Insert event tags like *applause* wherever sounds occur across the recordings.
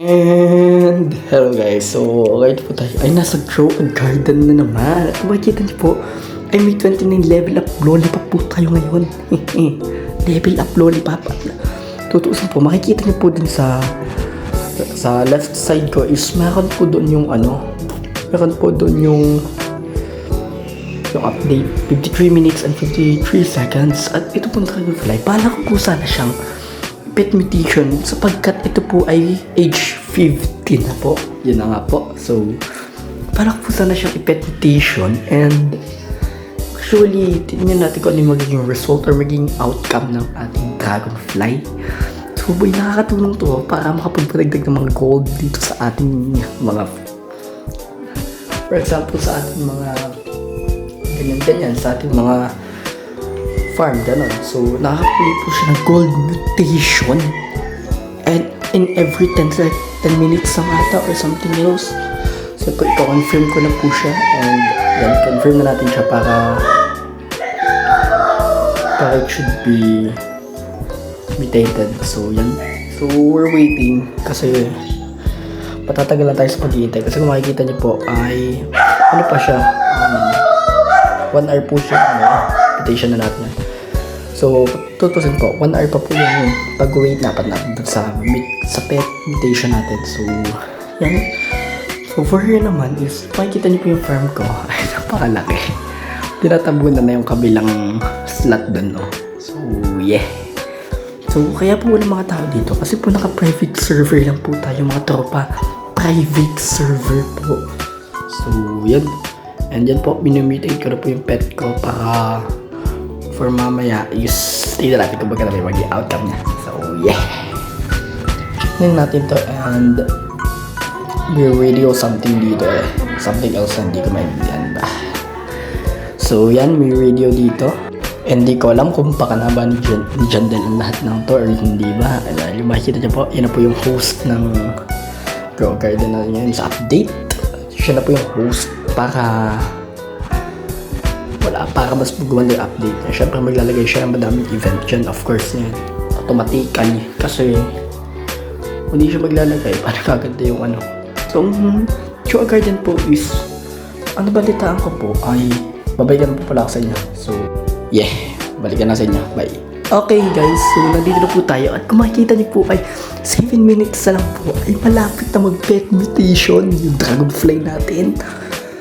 And hello guys, so okay po tayo ay nasa Grow a Garden na naman. At makikita niyo po, ay may 29 level up lollipop po tayo ngayon. *laughs* level up lollipop. At tutuusin po, makikita niyo po din sa sa left side ko is meron po doon yung ano, meron po doon yung yung update 53 minutes and 53 seconds at ito po Dragonfly bala ko po sana siyang pet mutation. Sapagkat ito po ay age 15 na po. Yun na nga po. So ko po sana siyang i-pet mutation and actually tingnan natin kung ano yung magiging result or magiging outcome ng ating Dragonfly. So boy nakakatulong to para makapagpadagdag ng mga gold dito sa ating mga for example sa ating mga ganyan-ganyan sa ating mga farm, ganon. So, nakakapili po siya ng gold mutation. And in every 10, sec 10 minutes lang ata or something else. So, ito, confirm ko na po siya. And yan, confirm na natin siya para para it should be mutated. So, yan. So, we're waiting kasi patatagal lang tayo sa paghihintay. Kasi kung makikita niyo po ay ano pa siya, um, 1 hour po siya, ano, invitation na natin. So, tutusin po, 1 hour pa po yung pag-wait natin natin sa, meet, sa pet invitation natin. So, yan. So, for here naman is, makikita niyo po yung farm ko. *laughs* Ay, napakalaki. Tinatabunan na yung kabilang slot dun, no? So, yeah. So, kaya po wala mga tao dito kasi po naka-private server lang po tayo mga tropa. Private server po. So, yan. And yan po, minumitate ko na po yung pet ko para for mamaya is tingnan natin kung magkano may maging outcome niya. So, yeah. Tingnan natin to and may radio something dito eh. Something else na hindi ko maintindihan ba. So, yan, may radio dito. Hindi ko alam kung baka na ba ni, Jan, ni Jandel ang lahat ng to or hindi ba. Dahil yung makikita niyo po, yan na po yung host ng Grow Garden na ngayon sa update. Siya na po yung host para para mas gumanda yung update niya. Siyempre maglalagay siya ng madaming event dyan. Of course yan. Automatically. Kasi hindi siya maglalagay, *laughs* parang kaganda yung ano. So, ang Grow Garden po is ano balitaan ko po ay babalikan po pala ako sa inyo. So, yeah. Balikan na sa inyo. Bye. Okay guys, so nandito na po tayo at kung makikita niyo po ay 7 minutes na lang po ay malapit na mag-pet mutation yung dragonfly natin.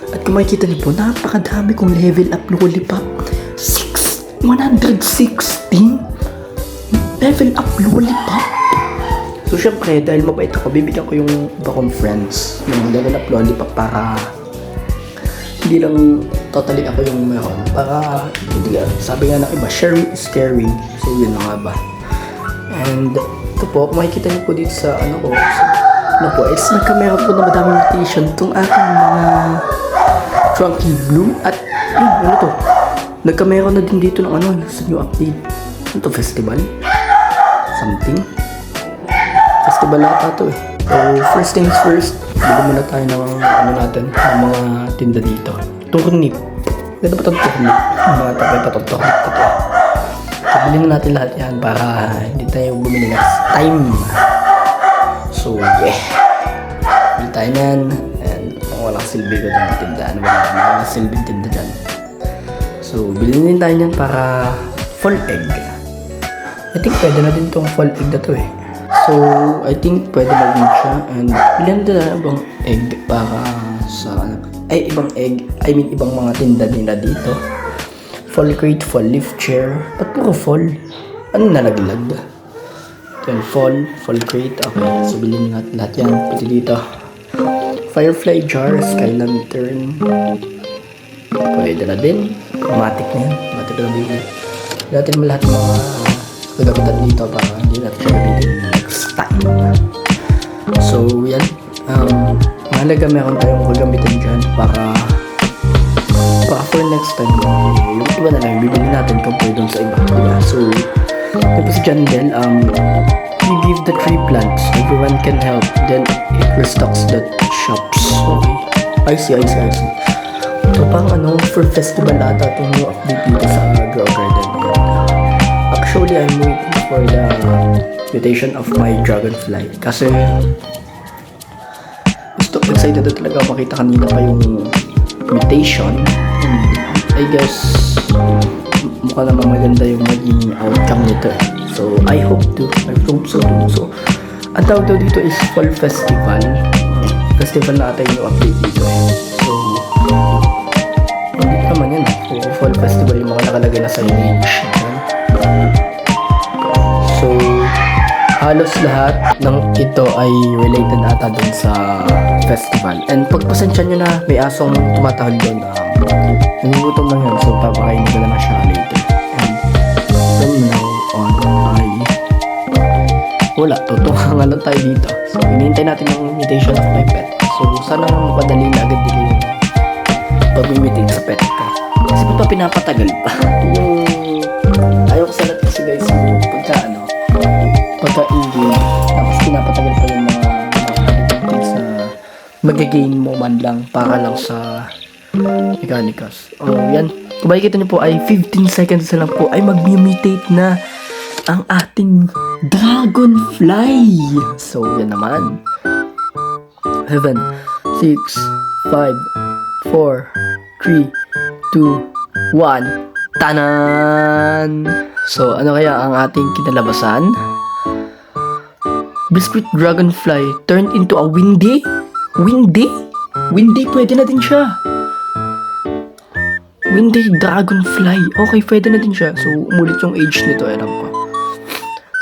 At kung makikita niyo po, napakadami kong level up lollipop. 6, 116 level up lollipop. So syempre, dahil mabait ako, bibigyan ko yung iba kong friends ng level up lollipop para hindi lang totally ako yung meron. Para, hindi nga, sabi nga ng iba, sharing is caring. So, yun na nga ba. And, ito po, makikita niyo po dito sa, ano ko, sa, ano po, is nagkameron po na madaming mutation itong aking mga Trunky Bloom. At, yun, ano to? Nagkameron na din dito ng ano, sa new update. Ano to, festival? Something? Festival ata to eh. So, first things first, bili muna tayo ng ano natin, ng mga tinda dito. Turnip. Ganda ba itong turnip? Mga tabi pa itong turnip ko na natin lahat yan para hindi tayo bumili next time. So, yeah. Bili tayo yan. And walang silbi ko dyan ng tinda. Ba naman? Walang silbing tinda dyan. So, bilhin din tayo yan para fall egg. I think pwede na din tong fall egg na to eh. So, I think pwede mag siya and ilan din na ibang egg para sa ay ibang egg, I mean ibang mga tinda nila dito. Fall crate, fall leaf chair. Ba't puro fall? Ano nalaglag? Yan, fall, fall crate. Okay, so bilhin natin lahat yan. Pati dito. Firefly jar, sky lantern. Pwede na din. Matic na yan. Matic na din. Natin mo lahat mga gagamitan dito para hindi natin siya gamitin next time. So, yan. Um, mahalaga meron tayong gagamitin dyan para para for next time yung iba na lang bibili natin compare dun sa iba diba? so si John Del um, we give the tree plants everyone can help then it restocks the shops okay I see I see I see ito pang ano for festival ata itong new update dito sa Grow Garden Actually, I'm waiting for the mutation of my dragonfly. Kasi, excited na talaga makita kanina pa yung mutation. And I guess mukha naman maganda yung maging outcome nito. eh. So, I hope to. I hope so. So, ang tawag daw dito is Fall Festival. Festival na ata yung update dito. So, hindi naman yan. So, Fall Festival yung mga nakalagay na sa image. So, halos lahat ng ito ay related ata dun sa festival. And pagpasensya nyo na may asong tumatahol doon, um, nangugutom lang yan. So, papakainin ko na siya later. Wala, tutunga lang *laughs* tayo dito. So, hinihintay natin yung mutation of my pet. So, sana mapadali na agad din yung pag-mutate sa pet ko. Kasi pa pinapatagal pa? yung... Ayaw ko sana kasi guys, yung pagka ano, pagka in-game, tapos pinapatagal pa yung mga mga sa mag-gain mo man lang para lang sa mechanics. Oh, yan. Kung makikita niyo po ay 15 seconds na lang po ay mag-mutate na ang ating dragonfly. So, yan naman. 7, 6, 5, 4, 3, 2, 1. Tanan! So, ano kaya ang ating kinalabasan? Biscuit Dragonfly turned into a windy? Windy? Windy, pwede na din siya. Windy Dragonfly. Okay, pwede na din siya. So, umulit yung age nito, alam ko.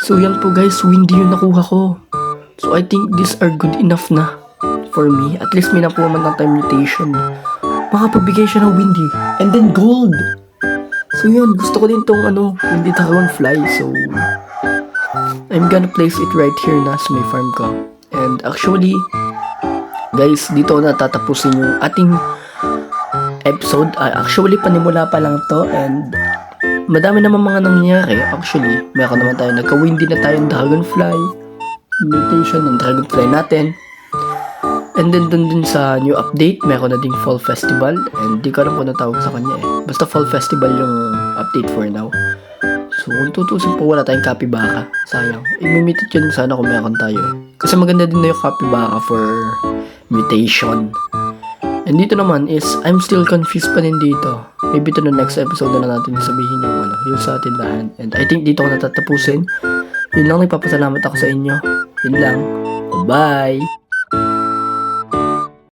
So, yan po guys, windy yung nakuha ko. So, I think these are good enough na for me. At least may nakuha man ng time mutation. Makapagbigay siya ng windy. And then gold. So, yun. Gusto ko din tong ano, windy dragonfly. So, I'm gonna place it right here na sa may farm ko. And actually, guys, dito na tatapusin yung ating episode. Ah, actually, panimula pa lang to and madami naman mga nangyayari. Actually, meron naman tayo, nagka-windy na tayong dragonfly. Mutation ng dragonfly natin. And then dun din sa new update, meron na ding Fall Festival. And di ko alam kung ano tawag sa kanya eh. Basta Fall Festival yung update for now. So kung tutusin po, wala tayong capybara. Sayang. I-mutate yun sana kung meron tayo eh. Kasi maganda din na yung capybara for mutation. And dito naman is, I'm still confused pa din dito. Maybe to the next episode na natin sabihin yung ano, yung sa tindahan. And I think dito ko natatapusin. Yun lang, nagpapasalamat ako sa inyo. Yun lang. Bye!